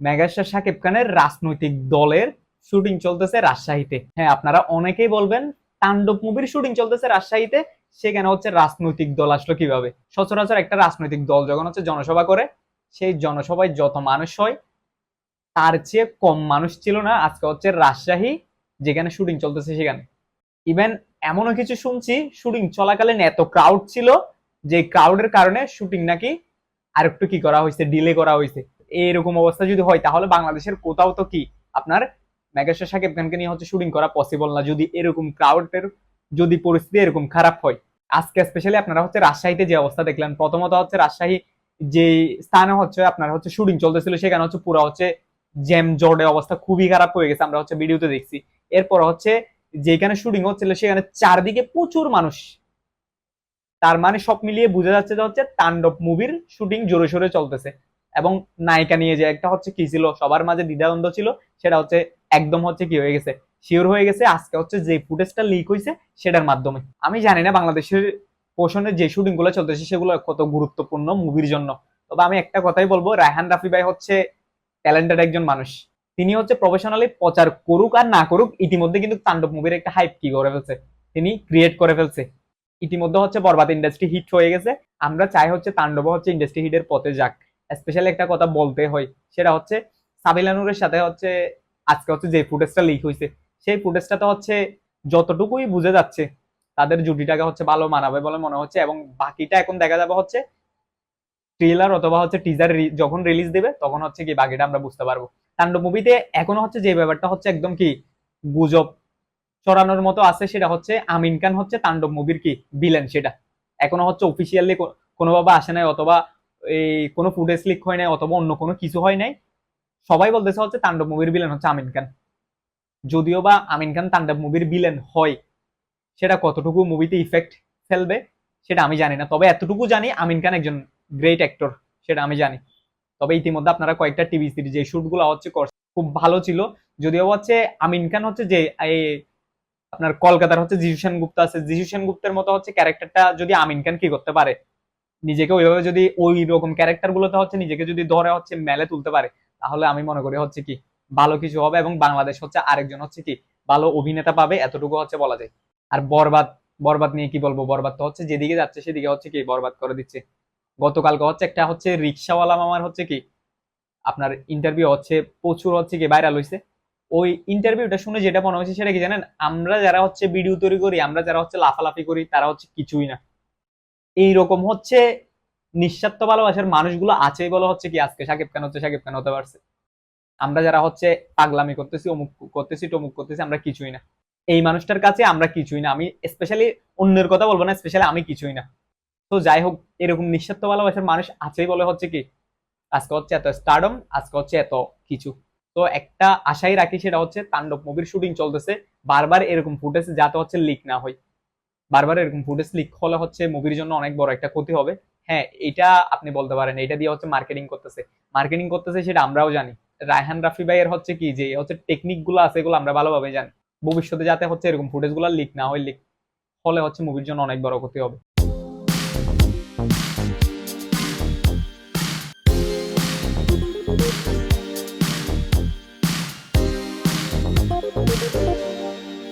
Megastar Shakib খানের রাজনৈতিক দলের শুটিং চলতেছে রাজশাহীতে। হ্যাঁ আপনারা অনেকেই বলবেন তাণ্ডব মুভির শুটিং চলতেছে রাজশাহীতে, সেখানে হচ্ছে রাজনৈতিক দল আসলো কীভাবে? সচরাচর একটা রাজনৈতিক দল যখন হচ্ছে জনসভা করে, সেই জনসভায় যত মানুষ হয়, তার চেয়ে কম মানুষ ছিল না। আজকে হচ্ছে রাজশাহী, যেখানে শুটিং চলতেছে সেখানে। ইভেন এমনও কিছু শুনছি, শুটিং চলাকালীন এত ক্রাউড ছিল, যে ক্রাউডের কারণে শুটিং নাকি আর একটু কি করা হয়েছে ডিলে করা হয়েছে। এরকম অবস্থা যদি হয়, তাহলে বাংলাদেশের কোথাও তো কি? আপনার মেগাস্টার সাকিব খানকে নিয়ে হচ্ছে শুটিং করা পসিবল না। যদি এরকম ক্রাউডের যদি পরিস্থিতি এরকম খারাপ হয়, আজকে স্পেশালি আপনারা হচ্ছে রাজশাহীতে যে অবস্থা দেখলেন, প্রথমত হচ্ছে রাজশাহী যে স্থানে হচ্ছে আপনার হচ্ছে শুটিং চলতেছিল, সেখানে হচ্ছে পুরো হচ্ছে জ্যাম জর্ডে অবস্থা খুবই খারাপ হয়ে গেছে, আমরা হচ্ছে ভিডিওতে দেখছি। এরপর হচ্ছে যেখানে শুটিং হচ্ছিল, সেখানে চারদিকে প্রচুর মানুষ। তার মানে সব মিলিয়ে বোঝা যাচ্ছে যে হচ্ছে তাণ্ডব মুভির শুটিং জোরে সোরে চলতেছে। এবং নায়িকা নিয়ে যে একটা হচ্ছে কি ছিল, সবার মাঝে দ্বিধাদ্বন্দ্ব ছিল, সেটা হচ্ছে একদম হচ্ছে কি হয়ে গেছে। শিওর হয়ে গেছে, আজকে হচ্ছে যে ফুটেজটা লিক হয়েছে সেটার মাধ্যমে। আমি জানি না বাংলাদেশের পোষণের যে শুটিংগুলো চলতেছে, সেগুলো কত গুরুত্বপূর্ণ মুভির জন্য। তবে আমি একটা কথাই বলব, রায়হান রাফি ভাই হচ্ছে ট্যালেন্টেড একজন মানুষ। তিনি হচ্ছে প্রফেশনালি প্রচার করুক আর না করুক, ইতিমধ্যে কিন্তু তাণ্ডব মুভির একটা হাইপ কি করে ফেলছে? তিনি ক্রিয়েট করে ফেলছে। ইতিমধ্যে হচ্ছে বরবাদ ইন্ডাস্ট্রি হিট হয়ে গেছে। আমরা চাই হচ্ছে তাণ্ডব হচ্ছে ইন্ডাস্ট্রি হিটের পথে যাক। স্পেশালি একটা কথা বলতে হয়, সেটা হচ্ছে সাবিলানুরের সাথে হচ্ছে, আজকে হচ্ছে যে ফুটেজটা লিক হয়েছে সেই ফুটেজটা তো হচ্ছে যতটুকুই বুঝে যাচ্ছে, তাদের জুটিটাকে হচ্ছে ভালো মানাবে বলে মনে হচ্ছে এবং বাকিটা এখন দেখা যাবে হচ্ছে ট্রেলার অথবা হচ্ছে টিজার যখন রিলিজ দেবে, তখন হচ্ছে কি বাকিটা আমরা বুঝতে পারব। তাণ্ডব মুভিতে এখনও হচ্ছে যে ব্যাপারটা হচ্ছে একদম কি গুজব চড়ানোর মতো আছে, সেটা হচ্ছে আমিন খান হচ্ছে তাণ্ডব মুভির কি বিলেন সেটা। এখনও হচ্ছে অফিসিয়ালি কোনোভাবে আসে নাই অথবা এই কোনো ফুটেজ লিক হয় নাই অথবা অন্য কোনো কিছু হয় নাই, সবাই বলতেছে হচ্ছে তাণ্ডব মুভির বিলেন হচ্ছে আমিন খান। যদিও বা আমিন খান তাণ্ডব মুভির বিলেন হয়, সেটা কতটুকু মুভিতে ইফেক্ট ফেলবে সেটা আমি জানি না। তবে এতটুকু জানি আমিন খান একজন গ্রেট অ্যাক্টর সেটা আমি জানি। তবে ইতিমধ্যে আপনারা কয়েকটা টিভি সিরিজ যে শুটগুলো হচ্ছে খুব ভালো ছিল। যদিও হচ্ছে আমিন খান হচ্ছে যে আপনার কলকাতার হচ্ছে যিশু সেনগুপ্ত আছে। যিশু সেনগুপ্তের মতো হচ্ছে ক্যারেক্টারটা যদি আমিন খান কি করতে পারে নিজেকে ওইভাবে যদি ওই রকম ক্যারেক্টার গুলোতে হচ্ছে, নিজেকে যদি ধরে হচ্ছে মেলে তুলতে পারে, তাহলে আমি মনে করি হচ্ছে কি, ভালো কিছু হবে এবং বাংলাদেশ হচ্ছে আরেকজন হচ্ছে কি, ভালো অভিনেতা পাবে এতটুকু হচ্ছে বলা যায়। আর বরবাদ বরবাদ নিয়ে কি বলব? বরবাদ তো হচ্ছে যেদিকে যাচ্ছে সেদিকে হচ্ছে কি বরবাদ করে দিচ্ছে। গতকালকে হচ্ছে একটা হচ্ছে রিক্সাওয়ালা মামার হচ্ছে কি, আপনার ইন্টারভিউ হচ্ছে, প্রচুর হচ্ছে কি ভাইরাল হয়েছে ওই ইন্টারভিউটা শুনে যেটা মনে হয়েছে সেটা কি জানেন? আমরা যারা হচ্ছে ভিডিও তৈরি করি, আমরা যারা হচ্ছে লাফালাফি করি, তারা হচ্ছে কিছুই না। এইরকম হচ্ছে নিঃস্বার্থ ভালোবাসার মানুষগুলো আছেই বলে হচ্ছে কি, আজকে সাকিব খান হচ্ছে, সাকিব খান হতে পারছে। আমরা যারা হচ্ছে পাগলামি করতেছি, অমুক করতেছি, টমুক করতেছি, আমরা কিছুই না। এই মানুষটার কাছে আমরা কিছুই না। আমি স্পেশালি অন্যের কথা বলব না স্পেশালি আমি কিছুই না। তো যাই হোক, এরকম নিঃস্বার্থ ভালোবাসার মানুষ আছেই বলে হচ্ছে কি, আজকে হচ্ছে এত স্টারডম আজকে হচ্ছে এত কিছু। তো একটা আশাই রাখি সেটা হচ্ছে, তাণ্ডব মুভির শুটিং চলতেছে, বারবার এরকম ফুটেজ যাতে হচ্ছে লিক না হয়। বারবার এরকম ফুটেজ লিক হলে হচ্ছে মুভির জন্য অনেক বড় একটা ক্ষতি হবে। হ্যাঁ এটা আপনি বলতে পারেন, এটা দিয়ে হচ্ছে মার্কেটিং করতেছে। মার্কেটিং করতেছে সেটা আমরাও জানি। রায়হান রাফি ভাই এর হচ্ছে কি যে, হচ্ছে টেকনিকগুলো আছে এগুলো আমরা ভালোভাবে জানি। ভবিষ্যতে যাতে হচ্ছে এরকম ফুটেজগুলো লিক না হয় লিক হলে হচ্ছে মুভির জন্য অনেক বড় ক্ষতি হবে।